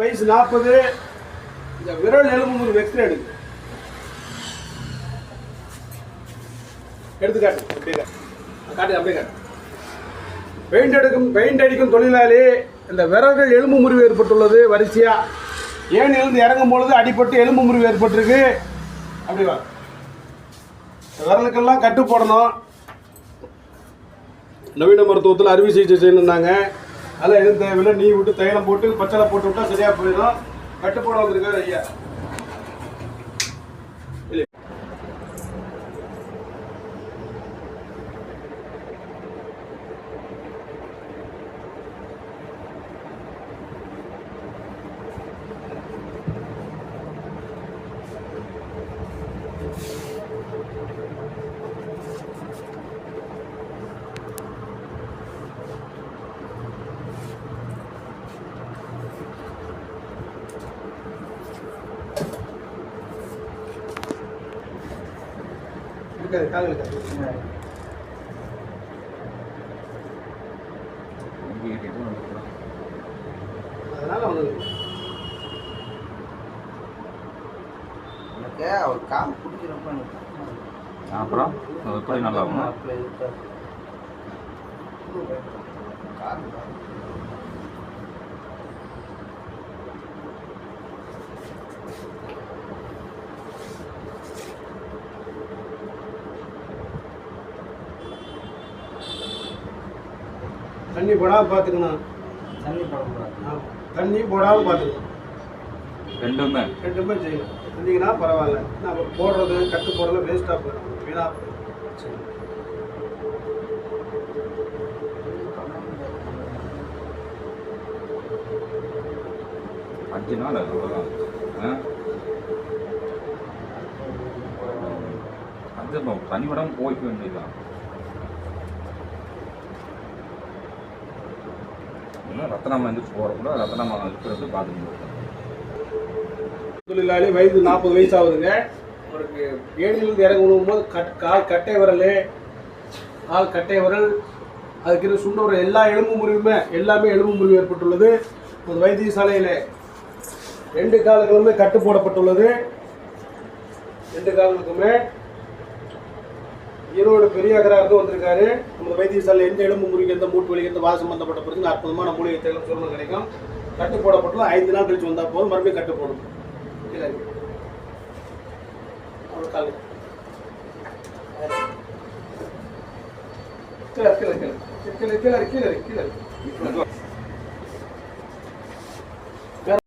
வயசு நாற்பது இந்த விரல் எலும்பு ஒரு எக்ஸ்ரே எடுக்கு எடுத்துக்காட்டு அப்படியே காட்டு. காட்டு அப்படியே காட்டு பெயிண்ட் எடுக்கும் பெயிண்ட் அடிக்கும் தொழிலாளி இந்த விரல்கள் எலும்பு முறிவு ஏற்பட்டுள்ளது வரிசையா. ஏனிலிருந்து இறங்கும் பொழுது அடிபட்டு எலும்பு முறிவு ஏற்பட்டிருக்கு? அப்படி வா. இந்த விரலுக்கெல்லாம் கட்டு போடணும். நவீன மருத்துவத்தில் அறுவை சிகிச்சை செய்யணுன்னாங்க அதெல்லாம் எதுவும் தேவையில்லை. நீ விட்டு தைலம் போட்டு பச்சளை போட்டு விட்டா சரியா போயிடும். கட்டு போட வந்திருக்காரு ஐயா. இருக்காது கால் இருக்காது அதனால அவர் கால் பிடிக்கிறப்ப எனக்கு அப்புறம்? எப்படி நல்லா இருக்கும். கால் தண்ணி போடாம பார்த்துக்கணும் தண்ணி படக்கூடாது. தண்ணி போடாம பார்த்துக்கணும் ரெண்டுமே. ரெண்டுமே செய்யணும். செஞ்சீங்கன்னா பரவாயில்ல. நம்ம போடுறது கட்டு போடுறது வேஸ்ட்டாக போயிடும். வீணாக போயிடும். அஞ்சு நாள் அது? அது தனி. விடாம போய்க்க வேண்டியதுதான். பார்த்தீங்கன்னா ரத்தனாமா எந்திரிச்சு போகிறக்குள்ள ரத்தனாமா இருக்கிறது பார்த்துட்டு தொழிலாளி வயது நாற்பது வயசு ஆகுதுங்க அவருக்கு ஏழிலிருந்து இறங்கும் போது கட் கால் கட்டை விரல் கால் கட்டை விரல் அதுக்கு சுண்ட ஒரு எல்லா எலும்பு முறிவுமே எல்லாமே எலும்பு முறிவு ஏற்பட்டுள்ளது. ஒரு வைத்தியசாலையில் ரெண்டு கால்களுமே கட்டு போடப்பட்டுள்ளது. ரெண்டு கால்களுக்குமே ஈரோடு பெரிய அகராவுக்கு வந்திருக்காரு. நமது வைத்தியசாலையில் எந்த எலும்பு முறிவு எந்த மூட்டு வலி எந்த வாசம் சம்பந்தப்பட்ட பிரச்சனை அற்புதமான மூலிகை தேவை சுரணும் கிடைக்கும். கட்டு போடப்பட்டதும் ஐந்து நாள் கழிச்சு வந்தால் போதும். மறுபடியும் கட்டு போடும். கீழே கீழே கீழே கீழே கீழே